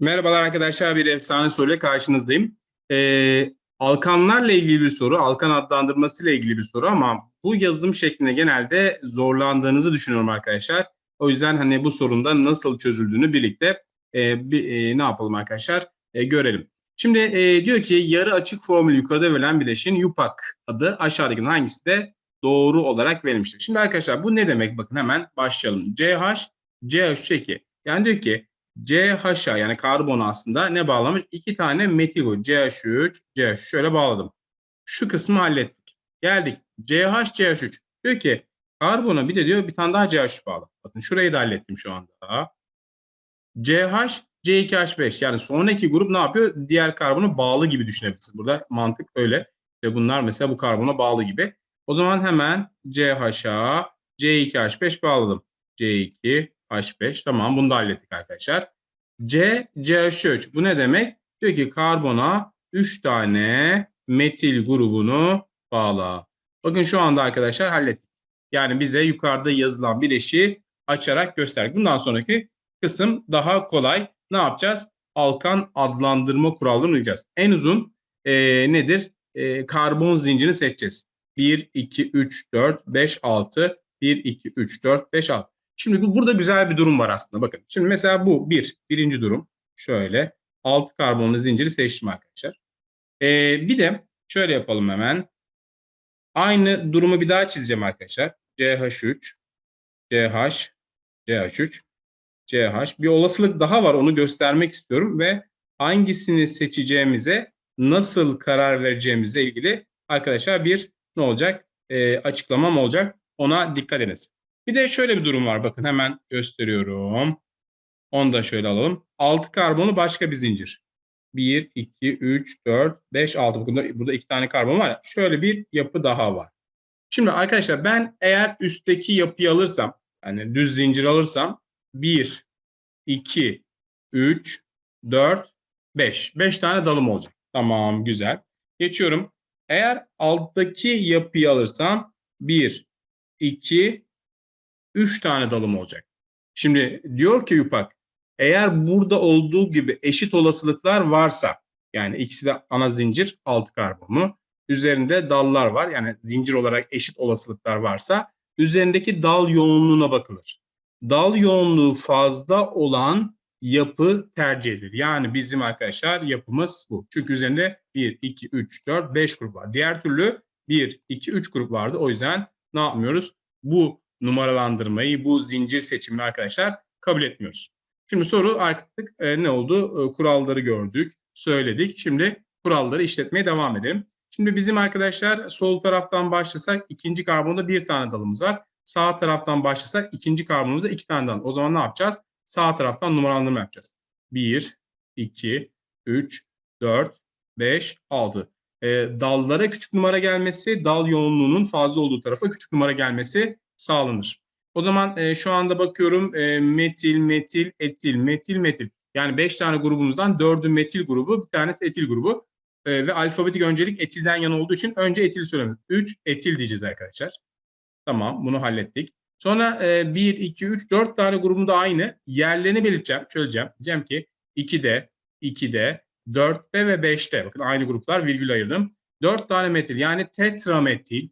Merhabalar arkadaşlar, bir efsane soruyla karşınızdayım. Ee, alkanlarla ilgili bir soru, alkan adlandırması ile ilgili bir soru ama bu yazım şeklinde genelde zorlandığınızı düşünüyorum arkadaşlar. O yüzden hani bu sorun da nasıl çözüldüğünü birlikte e, bir, e, ne yapalım arkadaşlar e, görelim. Şimdi e, diyor ki yarı açık formülü yukarıda verilen bileşin yupak adı aşağıdaki hangisi de doğru olarak verilmiştir. Şimdi arkadaşlar bu ne demek? Bakın hemen başlayalım. CH, CH2. Yani diyor ki CH'a yani karbonu aslında ne bağlamış? İki tane metil grubu. CH3, CH şöyle bağladım. Şu kısmı hallettik. Geldik. CH, CH3. Diyor ki karbona bir de diyor bir tane daha CH3 bağlı. Bakın şurayı da hallettim şu anda. CH, C2H5 yani sonraki grup ne yapıyor? Diğer karbona bağlı gibi düşünebilirsiniz. Burada mantık öyle. Ve bunlar mesela bu karbona bağlı gibi. O zaman hemen CH'a C2H5 bağladım. C2, H5. Tamam bunu da hallettik arkadaşlar. C, CH3. Bu ne demek? Diyor ki karbona 3 tane metil grubunu bağla. Bakın şu anda arkadaşlar hallettik. Yani bize yukarıda yazılan bileşi açarak gösterdik. Bundan sonraki kısım daha kolay. Ne yapacağız? Alkan adlandırma kurallarını uyacağız. En uzun e, nedir? E, karbon zincirini seçeceğiz. 1, 2, 3, 4, 5, 6. 1, 2, 3, 4, 5, 6. Şimdi burada güzel bir durum var aslında. Bakın. Şimdi mesela bu bir. Birinci durum. Şöyle. 6 karbonlu zinciri seçtim arkadaşlar. Ee, bir de şöyle yapalım hemen. Aynı durumu bir daha çizeceğim arkadaşlar. CH3, CH, CH3, CH. Bir olasılık daha var. Onu göstermek istiyorum ve hangisini seçeceğimize nasıl karar vereceğimize ilgili arkadaşlar bir ne olacak? Ee, açıklamam olacak. Ona dikkat ediniz. Bir de şöyle bir durum var. Bakın hemen gösteriyorum. Onu da şöyle alalım. 6 karbonu başka bir zincir. 1, 2, 3, 4, 5, 6. Bakın burada iki tane karbon var. Şöyle bir yapı daha var. Şimdi arkadaşlar ben eğer üstteki yapıyı alırsam, yani düz zincir alırsam 1, 2, 3, 4, 5. 5 tane dalım olacak. Tamam güzel. Geçiyorum. Eğer alttaki yapıyı alırsam 1, 2, 3 tane dalım olacak. Şimdi diyor ki Yupak eğer burada olduğu gibi eşit olasılıklar varsa yani ikisi de ana zincir alt karbonu üzerinde dallar var yani zincir olarak eşit olasılıklar varsa üzerindeki dal yoğunluğuna bakılır. Dal yoğunluğu fazla olan yapı tercih edilir. Yani bizim arkadaşlar yapımız bu. Çünkü üzerinde 1, 2, 3, 4, 5 grup var. Diğer türlü 1, 2, 3 grup vardı. O yüzden ne yapmıyoruz? Bu numaralandırmayı, bu zincir seçimini arkadaşlar kabul etmiyoruz. Şimdi soru artık e, ne oldu? E, kuralları gördük, söyledik. Şimdi kuralları işletmeye devam edelim. Şimdi bizim arkadaşlar sol taraftan başlasak ikinci karbonda bir tane dalımız var. Sağ taraftan başlasak ikinci karbonumuzda iki tane dalımız. O zaman ne yapacağız? Sağ taraftan numaralandırma yapacağız. 1, 2, 3, 4, 5, 6. E, dallara küçük numara gelmesi, dal yoğunluğunun fazla olduğu tarafa küçük numara gelmesi sağlanır. O zaman e, şu anda bakıyorum e, metil, metil, etil, metil, metil. Yani 5 tane grubumuzdan 4'ü metil grubu, bir tanesi etil grubu. E, ve alfabetik öncelik etilden yana olduğu için önce etil söylemiyoruz. 3 etil diyeceğiz arkadaşlar. Tamam bunu hallettik. Sonra e, 1, 2, 3, 4 tane grubum da aynı. Yerlerini belirteceğim. Şöyle diyeceğim. Diyeceğim ki 2'de, 2'de, 4'te ve 5'te. Bakın aynı gruplar virgül ayırdım. 4 tane metil yani tetrametil.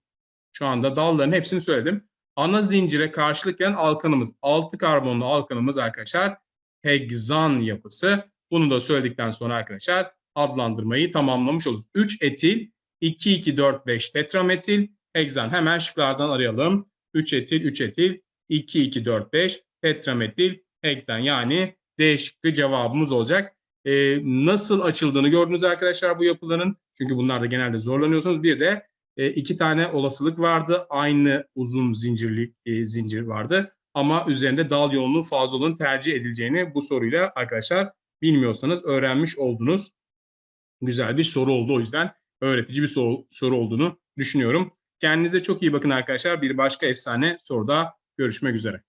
Şu anda dalların hepsini söyledim ana zincire karşılık gelen alkanımız. 6 karbonlu alkanımız arkadaşlar hegzan yapısı. Bunu da söyledikten sonra arkadaşlar adlandırmayı tamamlamış oluruz. 3 etil, 2, 2, 4, 5 tetrametil, hegzan. Hemen şıklardan arayalım. 3 etil, 3 etil, 2, 2, 4, 5 tetrametil, hegzan. Yani D şıkkı cevabımız olacak. Ee, nasıl açıldığını gördünüz arkadaşlar bu yapıların. Çünkü bunlarda genelde zorlanıyorsunuz. Bir de e, iki tane olasılık vardı. Aynı uzun zincirli e, zincir vardı. Ama üzerinde dal yoğunluğu fazla tercih edileceğini bu soruyla arkadaşlar bilmiyorsanız öğrenmiş oldunuz. Güzel bir soru oldu o yüzden öğretici bir soru, soru olduğunu düşünüyorum. Kendinize çok iyi bakın arkadaşlar. Bir başka efsane soruda görüşmek üzere.